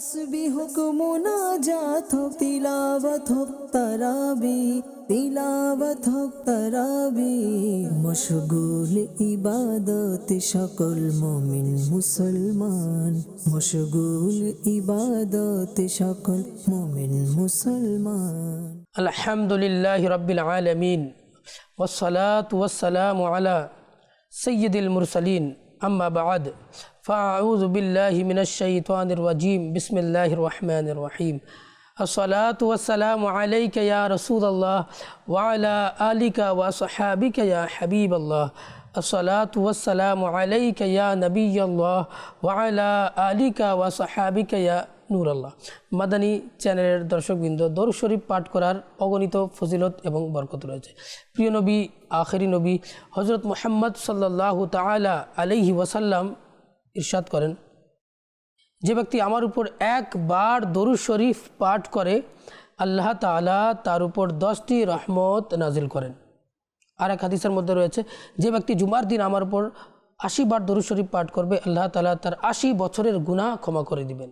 তসবি হোক মোনাজাত হোক তিলাবত হোক তারাবি তিলাবত হোক তারাবি মশগুল ইবাদত সকল মমিন মুসলমান মশগুল ইবাদত সকল মমিন মুসলমান الحمد لله رب العالمين والصلاة والسلام على سيد المرسلين أما بعد فأعوذ بالله من الشيطان الرجيم بسم الله الرحمن الرحيم الصلاة والسلام عليك يا رسول الله وعلى آلك وصحابك يا حبيب الله الصلاة والسلام عليك يا نبي الله وعلى آلك وصحابك يا নূর আল্লাহ মাদানী চ্যানেলের দর্শকবৃন্দ দরুদ শরীফ পাঠ করার অগণিত ফজিলত এবং বরকত রয়েছে প্রিয় নবী আখেরি নবী হজরত মোহাম্মদ সাল্লাহ তালা আলহি ওয়াসাল্লাম ইরশাদ করেন। যে ব্যক্তি আমার উপর একবার দরুদ শরীফ পাঠ করে, আল্লাহ তালা তার উপর দশটি রহমত নাজিল করেন। আর এক হাদিসের মধ্যে রয়েছে, যে ব্যক্তি জুমার দিন আমার উপর আশি বার দরুদ শরীফ পাঠ করবে, আল্লাহ তালা তার আশি বছরের গুনাহ ক্ষমা করে দিবেন।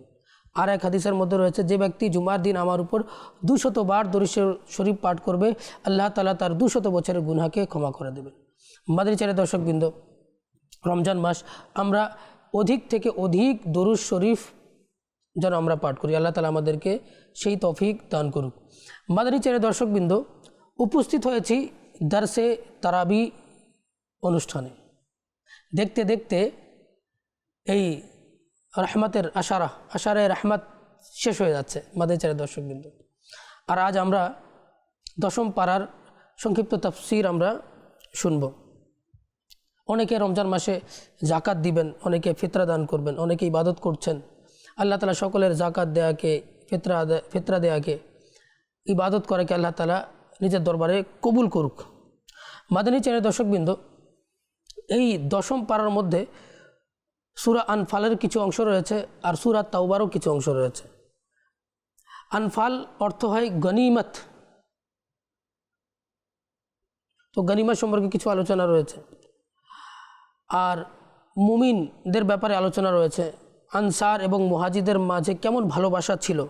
আর এক হাদিসের মধ্যে রয়েছে, যে ব্যক্তি জুমার দিন আমার উপর দুশত বার দরুদ শরীফ পাঠ করবে, আল্লাহ তালা তার দুশত বছরের গুনাহকে ক্ষমা করে দেবেন। মাদারি চারে দর্শকবৃন্দ, রমজান মাস, আমরা অধিক থেকে অধিক দরুদ শরীফ যেন আমরা পাঠ করি। আল্লাহ তালা আমাদেরকে সেই তফিক দান করুক। মাদারি চেরে দর্শকবৃন্দ, উপস্থিত হয়েছি দার্সে তারাবি অনুষ্ঠানে। দেখতে দেখতে এই রহমতের আশারা আশারে রহমত শেষ হয়ে যাচ্ছে মাদারি চেরে দর্শকবৃন্দ। আর আজ আমরা দশম পাড়ার সংক্ষিপ্ত তফসির আমরা শুনব। অনেকে রমজান মাসে জাকাত দিবেন, অনেকে ফিতরা দান করবেন, অনেকে ইবাদত করছেন। আল্লাহ তালা সকলের জাকাত দেয়াকে, ফিতরা ফিতরা দেয়াকে, ইবাদত করাকে আল্লাহ তালা নিজের দরবারে কবুল করুক। মাদানী চ্যানেল দর্শকবৃন্দ, এই দশম পাড়ার মধ্যে সুরা আনফালের কিছু অংশ রয়েছে আর সুরা তাওবারও কিছু অংশ রয়েছে। আনফাল অর্থ হয় গনিমত। তো গনিমত সম্পর্কে কিছু আলোচনা রয়েছে। আর মুমিনদের ব্যাপারে আলোচনা রয়েছে। আনসার এবং মুহাজিদের মাঝে কেমন ভালোবাসা ছিল?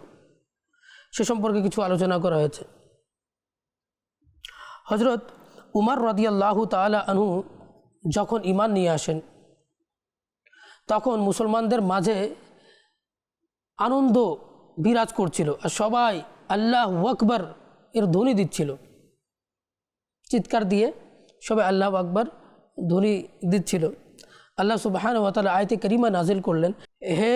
সে সম্পর্কে কিছু আলোচনা করা হয়েছে। হজরত উমার রদিয়াল্লাহু তালা আনহু যখন ইমান নিয়ে আসেন, তখন মুসলমানদের মাঝে আনন্দ বিরাজ করছিল আর সবাই আল্লাহ আকবর এর ধ্বনি দিচ্ছিল। চিৎকার দিয়ে সবাই আল্লাহ আকবর ধ্বনি দিচ্ছিল। আল্লাহ সুবাহান ওয়াতালা আয়তে করিমা নাজিল করলেন, হে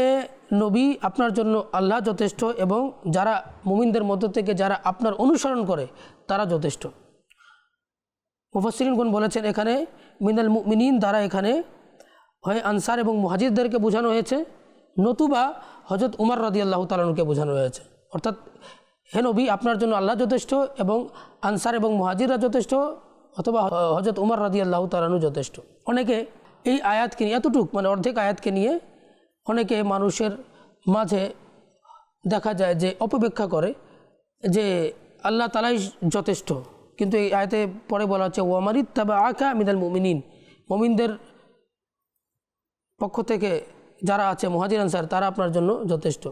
নবী, আপনার জন্য আল্লাহ যথেষ্ট এবং যারা মুমিনদের মধ্য থেকে যারা আপনার অনুসরণ করে, তারা যথেষ্ট। মুফাসরিনগণ বলেছেন, এখানে মিনাল মিনীন দ্বারা এখানে হয়, আনসার এবং মুহাজিদদেরকে বোঝানো হয়েছে। নতুবা হজরত উমর রদি আল্লাহ তালনকে বোঝানো হয়েছে। অর্থাৎ, হে নবী, আপনার জন্য আল্লাহ যথেষ্ট এবং আনসার এবং মুহাজিররা যথেষ্ট অথবা হজরত উমর রাদি আল্লাহ তালানু যথেষ্ট। অনেকে এই আয়াতকে নিয়ে, এতটুক মানে অর্ধেক আয়াতকে নিয়ে অনেকে মানুষের মাঝে দেখা যায় যে অপব্যাখ্যা করে যে আল্লাহ তালাই যথেষ্ট। কিন্তু এই আয়াতে পরে বলা হচ্ছে ওয়ামারিদ তাবা আকা মিদাল মুমিনিন। মমিনদের পক্ষ থেকে যারা আছে, মহাজির আনসার, তারা আপনার জন্য যথেষ্ট।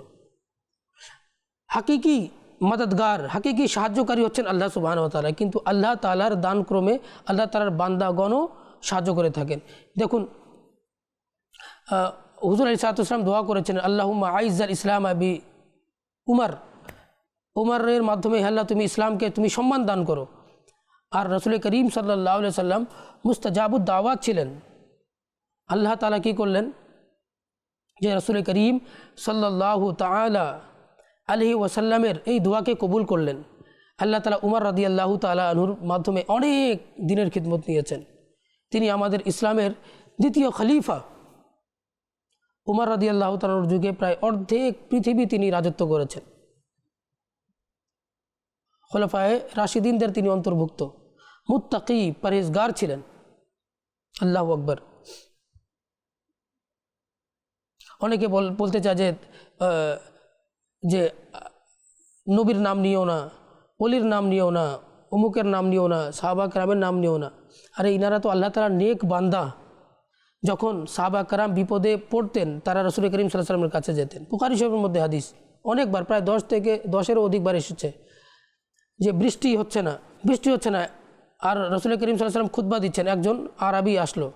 হাকিকি মদদগার, হাকিকি সাহায্যকারী হচ্ছেন আল্লাহ সুবাহ তালা কিন্তু আল্লাহ তালার দান ক্রমে আল্লাহ তালার বান্দাগণও সাহায্য করে থাকেন। দেখুন হুজুর আলী সালাতাম দোয়া করেছেন, আল্লাহুম্মা আইজাল ইসলাম আবি উমার। উমারের মাধ্যমে আল্লাহ, তুমি ইসলামকে, তুমি সম্মান দান করো। আর রসুল করিম সাল্লাহ সাল্লাম মুস্তাজাবুদ দাওয়াত ছিলেন। আল্লাহ তালা কী করলেন? যে রসুল করিম সাল্লাহ তালা আলহি ওয়াসাল্লামের এই দোয়াকে কবুল করলেন। আল্লাহ তালা উমর রাদি আল্লাহ তালা আনহুর মাধ্যমে অনেক দিনের খিদমত নিয়েছেন। তিনি আমাদের ইসলামের দ্বিতীয় খলিফা। উমর রাদি আল্লাহ তালার যুগে প্রায় অর্ধেক পৃথিবী তিনি রাজত্ব করেছেন। খোলাফায় রাশিদিনদের তিনি অন্তর্ভুক্ত। মুত্তাকি পরেজগার ছিলেন। আল্লাহ আকবর। অনেকে বল, বলতে চায় যে যে নবীর নাম নিও না, অলির নাম নিও না, অমুকের নাম নিও না, সাহাবা রামের নাম নিও না। আরে ইনারা তো আল্লাহ তালার নেক বান্দা। যখন সাহাবা কারাম বিপদে পড়তেন, তারা রসুল করিম সাল্লামের কাছে যেতেন। বুখারি সাহেবের মধ্যে হাদিস। অনেকবার, প্রায় দশ থেকে দশেরও অধিকবার এসেছে যে, বৃষ্টি হচ্ছে না, বৃষ্টি হচ্ছে না। আর রসুল করিম সাল্লাম খুতবা দিচ্ছেন। একজন আরবি আসলো,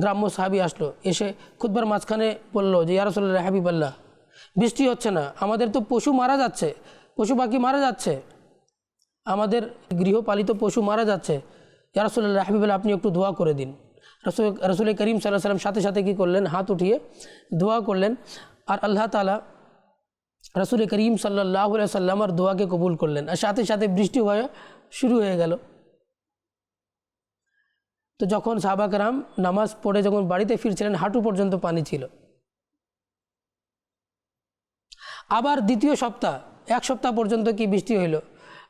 গ্রাম্য সাহাবি আসলো, এসে খুতবার মাঝখানে বলল যে ইয়ারসুল্লাহ হাবিব আল্লাহ বৃষ্টি হচ্ছে না। আমাদের তো পশু মারা যাচ্ছে, পশু পাখি মারা যাচ্ছে। আমাদের গৃহপালিত পশু মারা যাচ্ছে। ইয়ারসুল্লাহ হাবিবুল্লাহ আপনি একটু দোয়া করে দিন। রসুল রসুল করিম সাল্লাহ সাল্লাম সাথে সাথে কী করলেন? হাত উঠিয়ে দোয়া করলেন। আর আল্লাহ তালা রসুল করিম সাল্লাহ সাল্লামার দোয়াকে কবুল করলেন। আর সাথে সাথে বৃষ্টি হয়ে শুরু হয়ে গেল। তো যখন সাহাবাকরাম নামাজ পড়ে যখন বাড়িতে ফিরছিলেন, হাঁটু পর্যন্ত পানি ছিল। আবার দ্বিতীয় সপ্তাহ, এক সপ্তাহ পর্যন্ত কি বৃষ্টি হইল?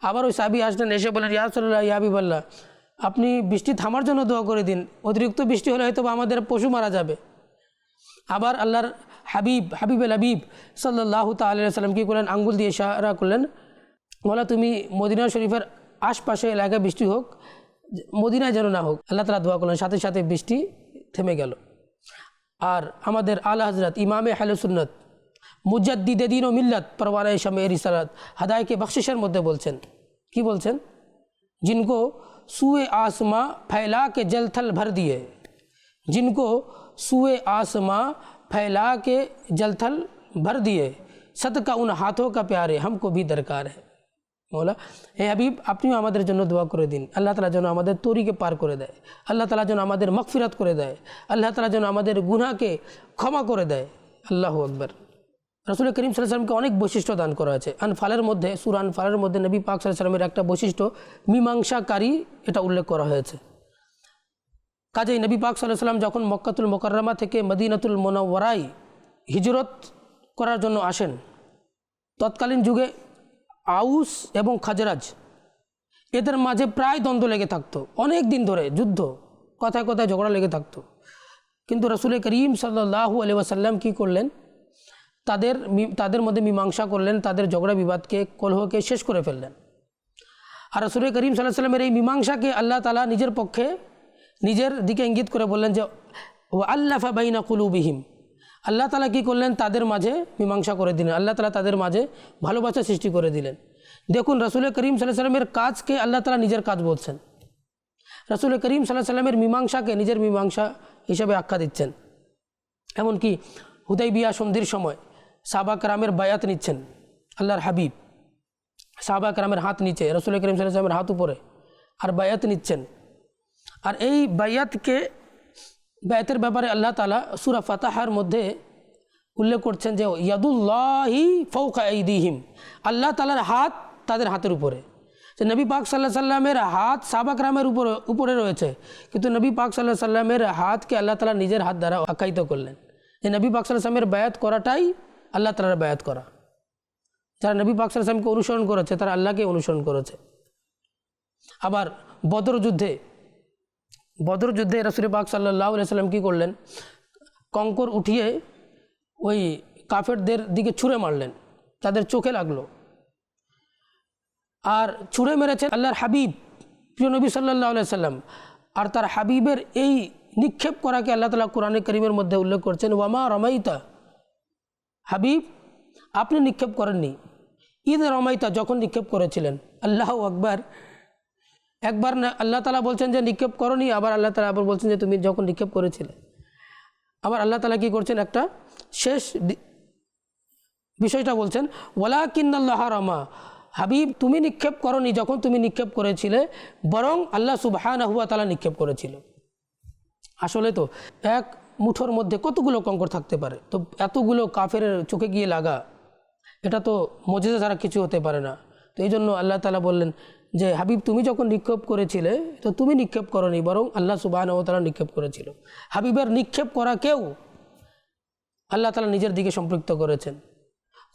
আবার ওই সাবি আসলেন, এসে বলেন ইয়াসল্লাহ ইয়াবিবাল্লাহ আপনি বৃষ্টি থামার জন্য দোয়া করে দিন। অতিরিক্ত বৃষ্টি হলে হয়তো আমাদের পশু মারা যাবে। আবার আল্লাহর হাবিব হাবিব আল হাবিব সাল্লাহ তাল্লাম কী করলেন? আঙ্গুল দিয়ে ইশারা করলেন বলা তুমি মদিনা শরীফের আশপাশে এলাকায় বৃষ্টি হোক, মদিনায় যেন না হোক। আল্লাহ তালা দোয়া করলেন, সাথে সাথে বৃষ্টি থেমে গেল। আর আমাদের আল হজরত ইমামে হালুসুন্নত মুজাদ্দিদ দিন ও মিল্লাত, পরওয়ানা ইসামে রিসালাত, হদায়কে বখশিসের মধ্যে বলছেন। কি বলছেন? जिनको सूए आसमां फैला के जलथल भर दिए जिनको सूए आसमां फैला के जलथल भर दिए सत का उन हाथों का দরকার हमको হে হাবিব, আপনিও আমাদের জন্য দোয়া করে দিন। আল্লাহ তালা যেন আমাদের তরিকে পার করে দেয়। আল্লাহ তালা যেন আমাদের মকফিরত করে দেয়। আল্লাহ তালা যেন আমাদের গুনাহকে ক্ষমা করে দেয়। আল্লাহ আকবর। রসুল করিম সাল্লামকে অনেক বৈশিষ্ট্য দান করা আছে। আনফালের মধ্যে, সুর আনফালের মধ্যে নবী পাক সাল্লামের একটা বৈশিষ্ট্য, মীমাংসাকারী এটা উল্লেখ করা হয়েছে। কাজেই নবী পাক সাল্লাহ সাল্লাম যখন মক্কাতুল মোকাররমা থেকে মদিনাতুল মোনাওয়ারাই হিজরত করার জন্য আসেন, তৎকালীন যুগে আউস এবং খাজরাজ এদের মাঝে প্রায় দ্বন্দ্ব লেগে থাকতো। অনেক দিন ধরে যুদ্ধ, কথায় কথায় ঝগড়া লেগে থাকতো। কিন্তু রসুল করিম সাল্লাহু আলি ওয়াসাল্লাম কী করলেন? তাদের তাদের মধ্যে মীমাংসা করলেন, তাদের ঝগড়া বিবাদকে, কলহকে শেষ করে ফেললেন। আর রসুল করিম সাল্লাহ সাল্লামের এই মীমাংসাকে আল্লাহ তালা নিজের পক্ষে নিজের দিকে ইঙ্গিত করে বললেন যে ও আল্লাহ বাইনা কুলুবিহিম। আল্লাহ তালা কী করলেন? তাদের মাঝে মীমাংসা করে দিলেন। আল্লাহ তালা তাদের মাঝে ভালোবাসা সৃষ্টি করে দিলেন। দেখুন রসুল করিম সাল্লাহ সাল্লামের কাজকে আল্লাহ তালা নিজের কাজ বলছেন। রসুল করিম সাল্লাহ সাল্লামের মীমাংসাকে নিজের মীমাংসা হিসাবে আখ্যা দিচ্ছেন। এমনকি হুদাই বিয়া সন্ধির সময় সাবা কারামের বায়াত নিচ্ছেন, আল্লাহর হাবিব। সাহাবা কারামের হাত নিচে রসুল করিম সাল্লামের হাত উপরে, আর বায়াত নিচ্ছেন। আর এই বায়াতকে, বায়াতের ব্যাপারে আল্লাহ তালা সুরা ফাতাহার মধ্যে উল্লেখ করছেন যে, ইয়াদুল্লাহি ফৌকা ঈদিহিম আল্লাহ তালার হাত তাদের হাতের উপরে। যে নবী পাক সাল্লাহ সাল্লামের হাত সাবাক রামের উপরে উপরে রয়েছে। কিন্তু নবী পাক সাল্লাহ সাল্লামের হাতকে আল্লাহ তালা নিজের হাত দ্বারা আখ্যায়িত করলেন। যে নবী পাক সাল্লাহ সাল্লামের বায়াত করাটাই আল্লাহ তালার বায়াত করা। যারা নবী পাক সাল্লামকে অনুসরণ করেছে, তারা আল্লাহকে অনুসরণ করেছে। আবার বদর যুদ্ধে বদর যুদ্ধে রসুল পাক সাল্লাহ সাল্লাম কী করলেন? কঙ্কর উঠিয়ে ওই কাফেরদের দিকে ছুঁড়ে মারলেন। তাদের চোখে লাগল। আর ছুঁড়ে মেরেছেন আল্লাহর হাবিব, প্রিয় নবী সাল্লাহ সাল্লাম আর তার হাবিবের এই নিক্ষেপ করাকে আল্লাহ তালা কোরআনে করিমের মধ্যে উল্লেখ করছেন ওয়ামা রমাইতা হাবিব, আপনি নিক্ষেপ করেননি। ঈদ রমাইতা যখন নিক্ষেপ করেছিলেন, আল্লাহ আকবার। একবার না, আল্লাহ তালা বলছেন যে নিক্ষেপ করনি, আবার আল্লাহ তালা আবার বলছেন যে তুমি যখন নিক্ষেপ করেছিলে। আবার আল্লাহ তালা কী করছেন একটা শেষ বিষয়টা বলছেন ওলা কিন্নাল্লাহ রমা। হাবিব, তুমি নিক্ষেপ করনি যখন তুমি নিক্ষেপ করেছিলে, বরং আল্লাহ সুবহান হুয়া তালা নিক্ষেপ করেছিল। আসলে তো, এক মুঠোর মধ্যে কতগুলো কঙ্কর থাকতে পারে? তো এতগুলো কাফের চোখে গিয়ে লাগা, এটা তো মজেদা ছাড়া কিছু হতে পারে না। তো এই জন্য আল্লাহ তালা বললেন যে, হাবিব, তুমি যখন নিক্ষেপ করেছিলে, তো তুমি নিক্ষেপ করনি, বরং আল্লাহ সুবাহনতালা নিক্ষেপ করেছিল। হাবিবের নিক্ষেপ করা কেউ আল্লাহ তালা নিজের দিকে সম্পৃক্ত করেছেন।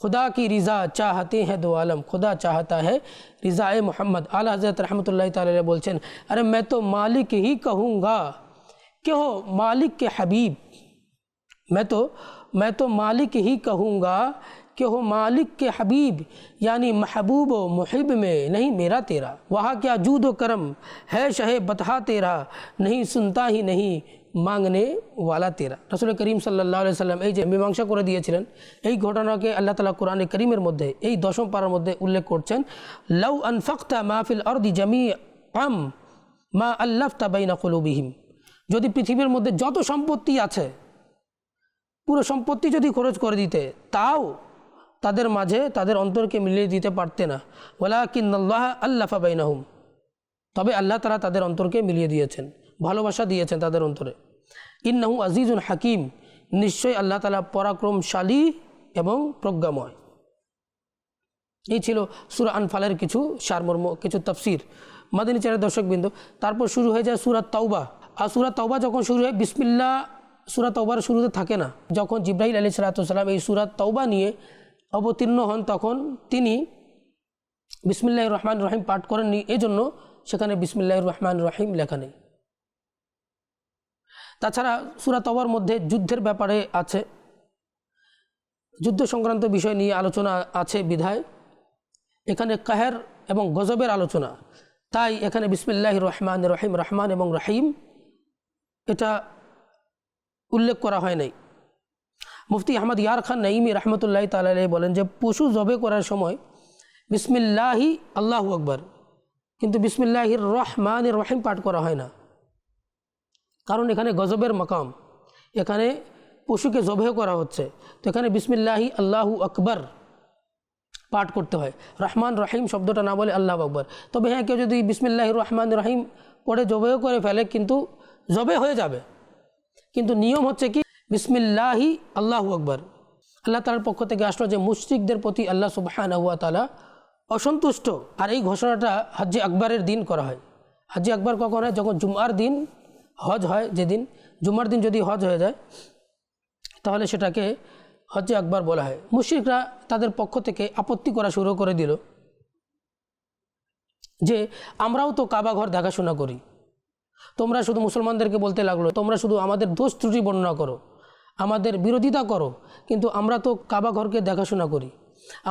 খুদা কি রিজা চাহাতে হ্যাঁ দো আলম, খুদা চাহতা হ্যাঁ রিজা এ মোহাম্মদ। আল্লাহ হজরত রহমতুল্লাহ তালা বলছেন, আরে মে তো মালিক হি कहूँगा। कि हो मालिक के हबीब मैं तो मैं तो मालिक ही कहूँगा कि कि हो मालिक के हबीब यानी महबूब व मुहिब में नहीं मेरा तेरा वहाँ क्या जूद व करम है शहे बतहा तेरा नहीं सुनता ही नहीं মাংনে ওয়ালা তেরা রসুল করিম সাল্লাহ সাল্লাম এই যে মীমাংসা করে দিয়েছিলেন এই ঘটনাকে আল্লাহ তালা কোরআনে করিমের মধ্যে এই দশম পাড়ার মধ্যে উল্লেখ করছেন লাউ আনফাক্তা মাহফিল অর্দি জামি আম মা আল্লাফতা বাইনা কলুবিহিম যদি পৃথিবীর মধ্যে যত সম্পত্তি আছে, পুরো সম্পত্তি যদি খরচ করে দিতে, তাও তাদের মাঝে তাদের অন্তরকে মিলিয়ে দিতে পারতে না। ওলা কিন্নাল্লাহ আল্লাফা বাইনাহুম। তবে আল্লাহ তালা তাদের অন্তরকে মিলিয়ে দিয়েছেন, ভালোবাসা দিয়েছেন তাদের অন্তরে। ইন্নাহু আজিজুন হাকিম। নিশ্চয়ই আল্লাহ তালা পরাক্রমশালী এবং প্রজ্ঞাময়। এই ছিল সুরা আনফালের কিছু সারমর্ম, কিছু তফসির। মাদিনী চারের দর্শকবৃন্দ, তারপর শুরু হয়ে যায় সুরাত তাওবা। আর সুরাত তাওবা যখন শুরু হয় বিসমিল্লা সুরা তাওবার শুরুতে থাকে না। যখন জিব্রাহিল আলী সালাতাম এই সুরাত তাওবা নিয়ে অবতীর্ণ হন, তখন তিনি বিসমিল্লাহ রহমান রহিম পাঠ করেননি এই জন্য সেখানে বিসমিল্লাহ রহমান রহিম লেখা নেই। তাছাড়া সুরা তাওবার মধ্যে যুদ্ধের ব্যাপারে আছে। যুদ্ধ সংক্রান্ত বিষয় নিয়ে আলোচনা আছে বিধায়। এখানে কাহের এবং গজবের আলোচনা। তাই এখানে বিসমিল্লাহ রহমান রহিম, রহমান এবং রহিম এটা উল্লেখ করা হয় নাই। মুফতি আহমদ ইয়ার খান নাইমি রহমতুল্লাহ তালাই বলেন যে, পশু জবে করার সময় বিসমিল্লাহি আল্লাহু আকবর, কিন্তু বিসমিল্লাহির রহমান রহিম পাঠ করা হয় না। কারণ এখানে গজবের মকাম, এখানে পশুকে জবে করা হচ্ছে। তো এখানে বিসমিল্লাহি আল্লাহু আকবর পাঠ করতে হয়। রহমান রহিম শব্দটা না বলে আল্লাহ আকবর। তবে হ্যাঁ কেউ যদি বিসমিল্লাহ রহমান রহিম পড়ে জবেও করে ফেলে, কিন্তু জবে হয়ে যাবে। কিন্তু নিয়ম হচ্ছে কি? বিসমিল্লাহি, আল্লাহু আকবর। আল্লাহ তালার পক্ষ থেকে আসলো যে মুশরিকদের প্রতি আল্লাহ সুবাহান হুয়া তালা অসন্তুষ্ট। আর এই ঘোষণাটা হাজ্জে আকবরের দিন করা হয়। হাজ্জে আকবর কখন হয়? যখন জুমার দিন হজ হয় যেদিন, জুমার দিন যদি হজ হয়ে যায়, তাহলে সেটাকে হজ্জে আকবর বলা হয়। মুশ্রিকরা তাদের পক্ষ থেকে আপত্তি করা শুরু করে দিল যে, আমরাও তো কাবা ঘর দেখাশোনা করি। তোমরা শুধু মুসলমানদেরকে বলতে লাগল, তোমরা শুধু আমাদের দোষ ত্রুটি বর্ণনা করো, আমাদের বিরোধিতা করো, কিন্তু আমরা তো কাবা ঘরকে দেখাশোনা করি।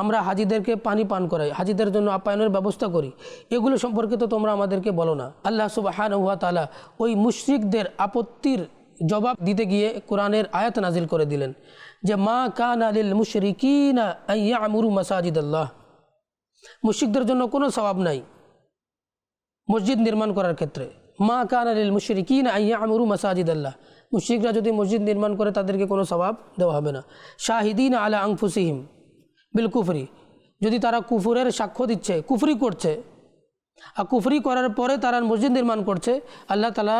আমরা হাজিদেরকে পানি পান করাই, হাজিদের জন্য আপ্যায়নের ব্যবস্থা করি। এগুলো সম্পর্কে তো তোমরা আমাদেরকে বলো না। আল্লাহ সুবাহান হুয়া তালা ওই মুশরিকদের আপত্তির জবাব দিতে গিয়ে কোরআনের আয়াত নাজিল করে দিলেন যে, মা কান আলিল মুশরিকিনা আইয়া আমুরু মাসাজিদ আল্লাহ মুশরিকদের জন্য কোনো স্বভাব নাই মসজিদ নির্মাণ করার ক্ষেত্রে। মা কান আলিল মুশরিকিন আইয়া আমরু মাসাজিদ আল্লাহ মুশরিকরা যদি মসজিদ নির্মাণ করে, তাদেরকে কোনো স্বভাব দেওয়া হবে না। শাহিদিন আলা আংফুসিহিম বিল কুফরি। যদি তারা কুফুরের সাক্ষ্য দিচ্ছে, কুফরি করছে, আর কুফরি করার পরে তারা মসজিদ নির্মাণ করছে, আল্লাহ তালা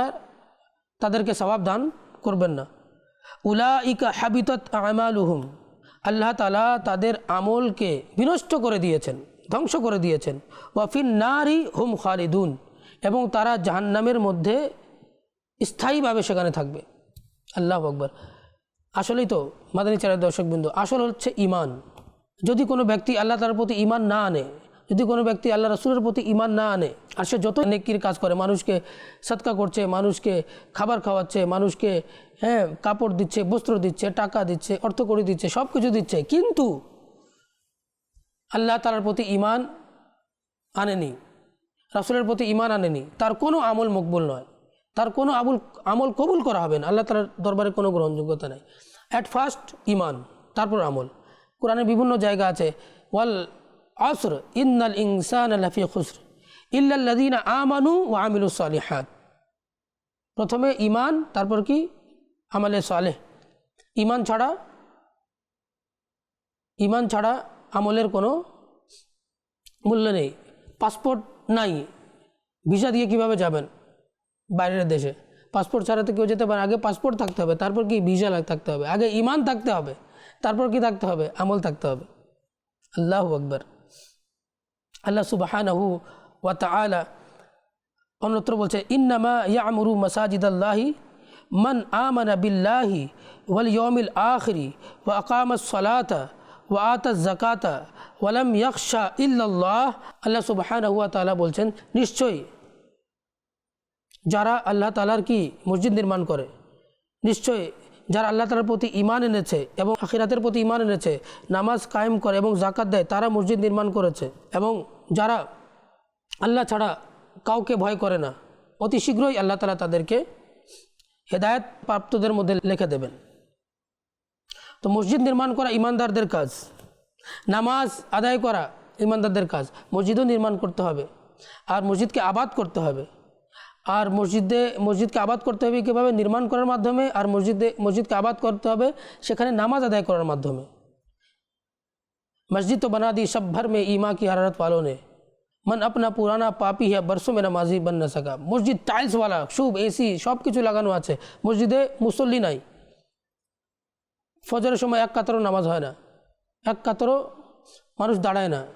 তাদেরকে স্বভাব দান করবেন না। উলা ইকা হাবিতত আমালুহুম। আল্লাহ তালা তাদের আমলকে বিনষ্ট করে দিয়েছেন, ধ্বংস করে দিয়েছেন। ওয়াফিন নারী হুম খালিদুন। এবং তারা জাহান্নামের মধ্যে স্থায়ীভাবে সেখানে থাকবে। আল্লাহ আকবর। আসলেই তো, মাদানী চারের দর্শকবৃন্দ আসল হচ্ছে ইমান যদি কোনো ব্যক্তি আল্লাহ তার প্রতি ইমান না আনে, যদি কোনো ব্যক্তি আল্লাহ রসুলের প্রতি ইমান না আনে, আর সে যত নেকির কাজ করে, মানুষকে সৎকা করছে, মানুষকে খাবার খাওয়াচ্ছে, মানুষকে হ্যাঁ কাপড় দিচ্ছে, বস্ত্র দিচ্ছে, টাকা দিচ্ছে, অর্থ করে দিচ্ছে সব কিছু দিচ্ছে, কিন্তু আল্লাহ তালার প্রতি ইমান আনেনি। রাসুলের প্রতি ইমান আনেনি। তার কোনো আমল মকবুল নয়। তার কোনো আমল আমল কবুল করা হবে না। আল্লাহ তালার দরবারে কোনো গ্রহণযোগ্যতা নেই। অ্যাট ফার্স্ট ইমান তারপর আমল। কোরআনের বিভিন্ন জায়গা আছে। ওয়াল আসর, ইন্নাল ইনসান লাফি খুসর ইল্লাল্লাদিন আমানু ও আমিলু সালিহাত। প্রথমে ইমান তারপর কি? আমালে সালেহ। ইমান ছাড়া ইমান ছাড়া আমলের কোনো মূল্য নেই। পাসপোর্ট নাই। ভিসা দিয়ে কীভাবে যাবেন? বাইরের দেশে। পাসপোর্ট ছাড়া তো কেউ যেতে পারে। আগে পাসপোর্ট থাকতে হবে, তারপর কি ভিসা থাকতে হবে? আগে ইমান থাকতে হবে, তারপর কি থাকতে হবে? আমল থাকতে হবে। আল্লাহ আকবর। আল্লাহ সুবাহানহু ওয়া তাআলা অন্যত্র বলছে, ইন্নামা ইয়ামুরু মাসাজিদ আল্লাহি মান আমানা বিল্লাহি ওয়াল ইয়মিল আখরি ওয়া আকামাস সালাতা ওয়া আতা জাকাতা ওয়ালাম ইয়াকশা ইল্লাল্লাহ। আল্লাহ সুবহানাহু ওয়া তাআলা বলছেন, নিশ্চয়ই যারা আল্লাহ তালার কি মসজিদ নির্মাণ করে, নিশ্চয়ই যারা আল্লাহ তালার প্রতি ইমান এনেছে এবং আখিরাতের প্রতি ইমান এনেছে, নামাজ কায়েম করে এবং জাকাত দেয়, তারা মসজিদ নির্মাণ করেছে এবং যারা আল্লাহ ছাড়া কাউকে ভয় করে না, অতি শীঘ্রই আল্লাহ তালা তাদেরকে হেদায়ত প্রাপ্তদের মধ্যে লিখে দেবেন। তো মসজিদ নির্মাণ করা ইমানদারদের কাজ নামাজ আদায় করা ইমানদারদের কাজ মসজিদও নির্মাণ করতে হবে আর মসজিদকে আবাদ করতে হবে আর মসজিদে মসজিদকে আবাদ করতে হবে কীভাবে নির্মাণ করার মাধ্যমে আর মসজিদে মসজিদকে আবাদ করতে হবে সেখানে নামাজ আদায় করার মাধ্যমে मस्जिद तो बना दी सब भर में ईमा की हरारत वालों ने मन अपना पुराना पापी है बरसों में नमाजी बन न सका মসজিদ টাইলসওয়ালা শুভ এসি সব কিছু লাগানো আছে মসজিদে মুসল্লি নাই ফজরের সময় এক কাতারও নামাজ হয় না। এক কাতারও মানুষ দাঁড়ায় না।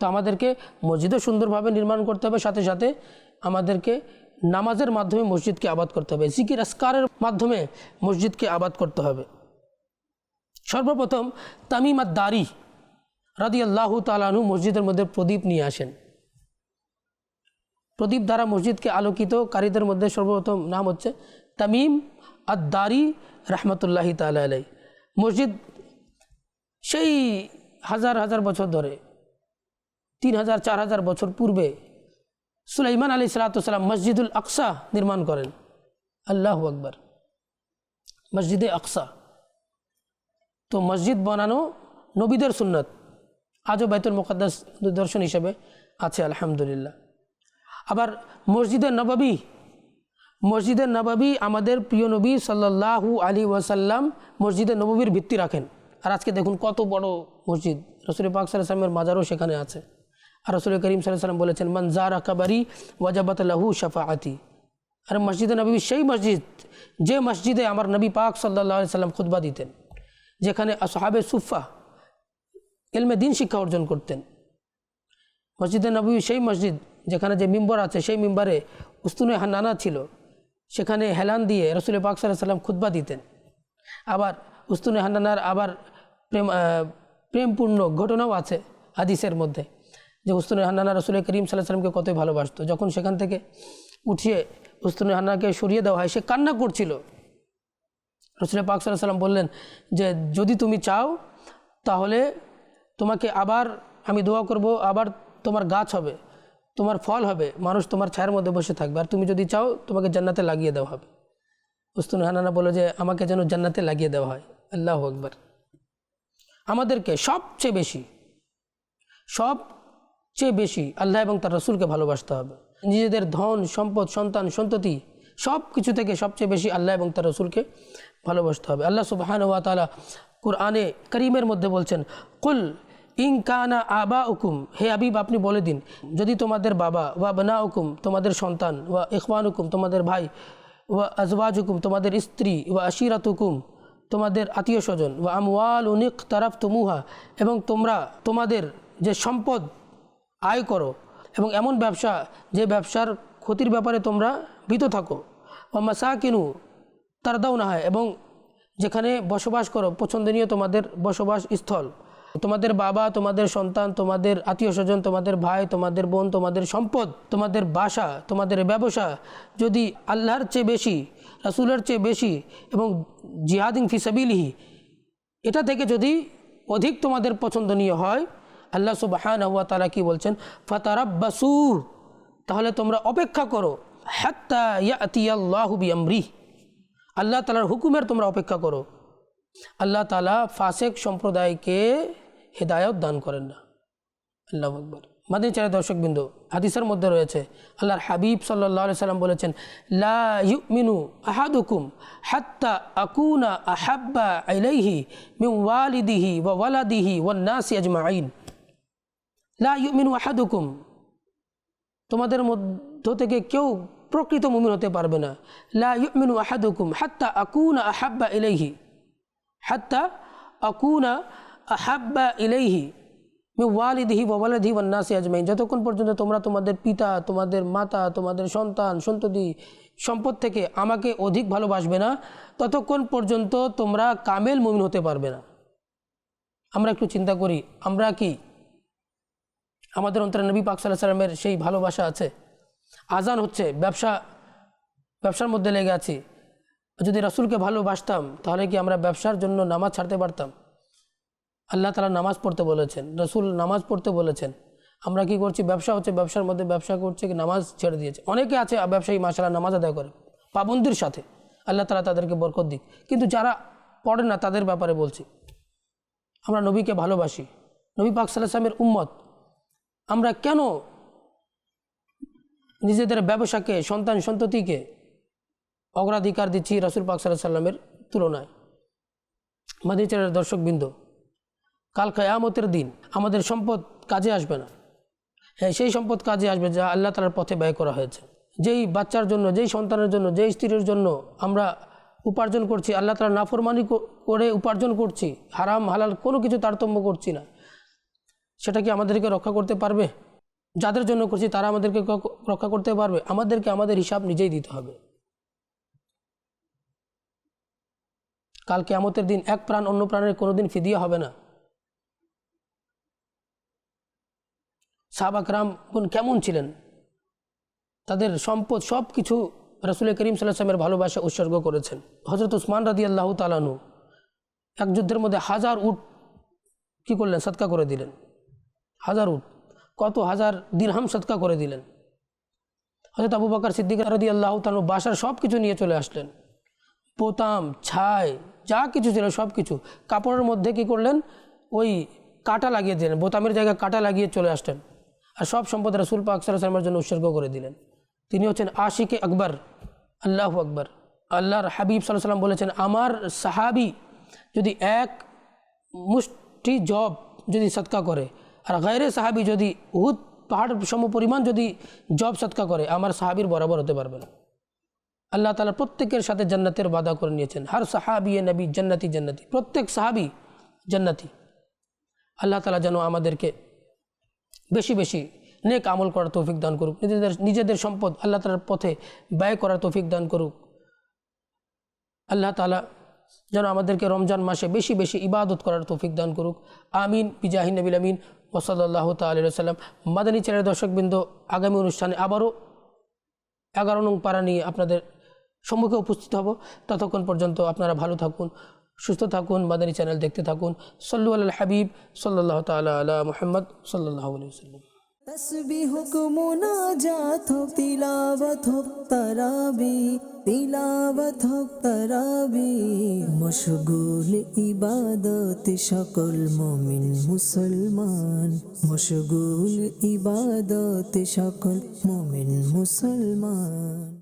তো আমাদেরকে মসজিদও সুন্দরভাবে নির্মাণ করতে হবে, সাথে সাথে আমাদেরকে নামাজের মাধ্যমে মসজিদকে আবাদ করতে হবে। জিকির আসকারের মাধ্যমে মসজিদকে আবাদ করতে হবে। সর্বপ্রথম তামিম দারি রাদি আল্লাহ তালানু মসজিদের মধ্যে প্রদীপ নিয়ে আসেন। প্রদীপ দ্বারা মসজিদকে আলোকিত কারীদের মধ্যে সর্বপ্রথম নাম হচ্ছে তামিম আদারি রহমতুল্লাহি তালা মসজিদ সেই হাজার হাজার বছর ধরে, তিন হাজার, চার হাজার বছর পূর্বে সুলাইমান আলী সালাতাম মসজিদুল আকসা নির্মাণ করেন। আল্লাহ আকবর। মসজিদে আকসা। তো মসজিদ বানানো নবীদের সুন্নত। আজও বাইতুল মুকদ্দাস দর্শন হিসেবে আছে, আলহামদুলিল্লাহ। আবার মসজিদে নবাবী মসজিদে নবাবী আমাদের প্রিয় নবী সাল্লাহু আলী ওয়াসাল্লাম মসজিদে নববীর ভিত্তি রাখেন। আর আজকে দেখুন কত বড় মসজিদ। রসুল পাক সাল্লামের মাজারও সেখানে আছে। আর রসুল করিম সাল্লাম বলেছেন মনজার আকাবারি ওয়াজাবাত লাহু শাফাআতি। আর মসজিদে নবী সেই মসজিদ, যে মসজিদে আমার নবী পাক সাল্লাহ সাল্লাম খুতবা দিতেন, যেখানে আসহাবে সুফা এলমে দিন শিক্ষা অর্জন করতেন। মসজিদে নবী সেই মসজিদ, যেখানে যে মিম্বর আছে, সেই মিম্বারে উস্তুনে হান্নানা ছিল। সেখানে হেলান দিয়ে রসুল পাক সাল্লাম খুতবা দিতেন। আবার উস্তুনে হান্নানার আবার প্রেম প্রেমপূর্ণ ঘটনাও আছে হাদিসের মধ্যে যে উস্তুনে হান্নানা রসুল করিম সাল্লাহ সাল্লামকে কতই ভালোবাসতো। যখন সেখান থেকে উঠিয়ে উস্তুনে হান্নাকে সরিয়ে দেওয়া হয়, সে কান্না করছিল। রসুল পাক সাল্লাহ সাল্লাম বললেন যে, যদি তুমি চাও, তাহলে তোমাকে আবার আমি দোয়া করব, আবার তোমার গাছ হবে। তোমার ফল হবে, মানুষ তোমার ছায়ার মধ্যে বসে থাকবে। আর তুমি যদি চাও, তোমাকে জান্নাতে লাগিয়ে দেওয়া হবে। উস্তুন হানানা বলে যে, আমাকে যেন জান্নাতে লাগিয়ে দেওয়া হয়। আল্লাহ আকবর। আমাদেরকে সবচেয়ে বেশি সবচেয়ে বেশি আল্লাহ এবং তার রসুলকে ভালোবাসতে হবে। নিজেদের ধন, সম্পদ, সন্তান, সন্ততি সব কিছু থেকে সবচেয়ে বেশি আল্লাহ এবং তার রসুলকে ভালোবাসতে হবে। আল্লাহ সুবাহান ওয়া তালা কোরআনে করিমের মধ্যে বলছেন, কুল ইনকানা আবা উকুম হে আবিব আপনি বলে দিন, যদি তোমাদের বাবা ওয়া বনা হুকুম তোমাদের সন্তান, ওয়া ইখওয়ান হুকুম তোমাদের ভাই, ওয়া আজওয়াজ হুকুম তোমাদের স্ত্রী, ওয়া আশিরাত হুকুম তোমাদের আত্মীয় স্বজন, ওয়া আমওয়াল উনিক তারাফ তুমুহা এবং তোমরা তোমাদের যে সম্পদ আয় করো, এবং এমন ব্যবসা, যে ব্যবসার ক্ষতির ব্যাপারে তোমরা ভীত থাকো ও মাসা কিনু তার দাও না হয় এবং যেখানে বসবাস করো, পছন্দনীয় তোমাদের বসবাস স্থল তোমাদের বাবা, তোমাদের সন্তান, তোমাদের আত্মীয় স্বজন, তোমাদের ভাই, তোমাদের বোন, তোমাদের সম্পদ, তোমাদের বাসা, তোমাদের ব্যবসা, যদি আল্লাহর চেয়ে বেশি, রাসুলের চেয়ে বেশি এবং জিহাদিন ফিসাবিলিহি এটা থেকে যদি অধিক তোমাদের পছন্দনীয় হয়, আল্লাহ সুবাহান হুয়া তারা কি বলছেন? ফাতারাব্বাসু, তাহলে তোমরা অপেক্ষা করো, হাত্তা ইয়াতিয়াল্লাহু বিআমরি আল্লাহ তালার হুকুমের তোমরা অপেক্ষা করো। আল্লাহ তালা ফাসেক সম্প্রদায়কে হেদায়ত দান করেন না। আল্লাহ আকবর। মাদিন দর্শক বিন্দু, হাদিসের মধ্যে রয়েছে, আল্লাহর হাবিব সাল্লাহ সাল্লাম বলেছেন, লা ইউমিনু আহাদুকুম হাত্তা আকুনা আহাব্বা আইলাইহি মিন ওয়ালিদিহি ওয়া ওয়ালাদিহি ওয়ান নাসি আজমাইন লা ইউমিনু আহাদুকুম। তোমাদের মধ্য থেকে কেউ প্রকৃত মুমিন হতে পারবে না। লা ইউমিনু আহাদুকুম হাত্তা আকুনা আহাব্বা ইলাইহি হাত্তা আকুনা আহাব্বা ইলাইহি ওয়ালিদিহি ওয়ালাদিহি ওয়ান্নাসি আজমাইন। যতক্ষণ পর্যন্ত তোমরা তোমাদের পিতা, তোমাদের মাতা, তোমাদের সন্তান, সন্ততি, সম্পদ থেকে আমাকে অধিক ভালোবাসবে না, ততক্ষণ পর্যন্ত তোমরা কামেল মুমিন হতে পারবে না। আমরা একটু চিন্তা করি, আমরা কি আমাদের অন্তরে নবী পাক সাল্লাহ সাল্লামের সেই ভালোবাসা আছে? আজান হচ্ছে, ব্যবসা, ব্যবসার মধ্যে লেগে আছি। যদি রাসূলকে ভালোবাসতাম, তাহলে কি আমরা ব্যবসার জন্য নামাজ ছাড়তে পারতাম? আল্লাহ তালা নামাজ পড়তে বলেছেন, রসুল নামাজ পড়তে বলেছেন। আমরা কি করছি? ব্যবসা হচ্ছে, ব্যবসার মধ্যে ব্যবসা করছে, কি নামাজ ছেড়ে দিয়েছে। অনেকে আছে, ব্যবসায়ী মাসালা নামাজ আদায় করে, পাবন্দির সাথে। আল্লাহ তালা তাদেরকে বরকত দিক। কিন্তু যারা পড়ে না, তাদের ব্যাপারে বলছি। আমরা নবীকে ভালোবাসি। নবী পাক সাল্লামের উম্মত। আমরা কেন নিজেদের ব্যবসাকে, সন্তান সন্ততিকে অগ্রাধিকার দিচ্ছি রাসুল পাক সাল্লাহ সাল্লামের তুলনায়? মাদিচারের দর্শকবৃন্দ কাল কেয়ামতের দিন আমাদের সম্পদ কাজে আসবে না। হ্যাঁ সেই সম্পদ কাজে আসবে যা আল্লাহ তালার পথে ব্যয় করা হয়েছে। যেই বাচ্চার জন্য, যেই সন্তানের জন্য, যেই স্ত্রীর জন্য আমরা উপার্জন করছি, আল্লাহ তালা নাফরমানি করে উপার্জন করছি, হারাম, হালাল কোনো কিছু তারতম্য করছি না। সেটা কি আমাদেরকে রক্ষা করতে পারবে? যাদের জন্য করছি তারা আমাদেরকে রক্ষা করতে পারবে? আমাদেরকে আমাদের হিসাব নিজেই দিতে হবে। কালকে আমতের দিন এক প্রাণ অন্য প্রাণের কোনো দিন ফিদিয়া হবে না। সাহাবাকরাম কেমন ছিলেন? তাদের সম্পদ সব কিছু রসুল করিম সাল্লামের ভালোবাসা উৎসর্গ করেছেন। হজরত উসমান রাদি আল্লাহ তালানু এক যুদ্ধের মধ্যে হাজার উট কি করলেন? সৎকা করে দিলেন। হাজার উট, কত হাজার দিরহাম সৎকা করে দিলেন। হজরত আবু বকর সিদ্দিক রাদি আল্লাহ তালু বাসার সব কিছু নিয়ে চলে আসলেন। পোতাম ছাই, যা কিছু ছিল সব কিছু কাপড়ের মধ্যে কি করলেন? ওই কাটা লাগিয়ে দিলেন, বোতামের জায়গায় কাটা লাগিয়ে চলে আসলেন। আর সব সম্পদ রসুল পাক সাল্লামের জন্য উৎসর্গ করে দিলেন। তিনি হচ্ছেন আশিকে আকবর। আল্লাহ আকবর। আল্লাহর হাবিব সাল্লাহ সাল্লাম বলেছেন, আমার সাহাবি যদি এক মুষ্টি জব যদি সৎকা করে, আর গায়রে সাহাবি যদি উহুদ পাহাড় সম পরিমাণ যদি জব সৎকা করে, আমার সাহাবির বরাবর হতে পারবে না। আল্লাহ তালা প্রত্যেকের সাথে জান্নাতের বাধা করে নিয়েছেন। হর সাহাবি এ নবী, জান্নাতি জান্নাতি। প্রত্যেক সাহাবি জান্নাতি। আল্লাহ তালা যেন আমাদেরকে বেশি বেশি নেক আমল করার তৌফিক দান করুক। নিজেদের নিজেদের সম্পদ আল্লাহ তালার পথে ব্যয় করার তৌফিক দান করুক। আল্লাহ তালা যেন আমাদেরকে রমজান মাসে বেশি বেশি ইবাদত করার তৌফিক দান করুক। আমিন। বিজাহিন নবিল আমিন। ওসলাল্লাহ তাল্লাম মাদানী চ্যানেল দর্শকবৃন্দ, আগামী অনুষ্ঠানে আবারও এগারো নং পাড়া নিয়ে আপনাদের সম্মুখে উপস্থিত হব। ততক্ষণ পর্যন্ত আপনারা ভালো থাকুন। সুস্থ থাকুন, মাদানী চ্যানেল দেখতে থাকুন। সল্লু আল হাবিব সাল্লাহ তালা আলা মোহাম্মদ সাল্লাহ সাল্লাম তসবিহ মোনাজাত হোক তিলাবত হোক, তারাবি তিলাবত হোক, তারাবি। মশগুল ইবাদত সকল মমিন, মুসলমান। মশগুল ইবাদত সকল মমিন, মুসলমান।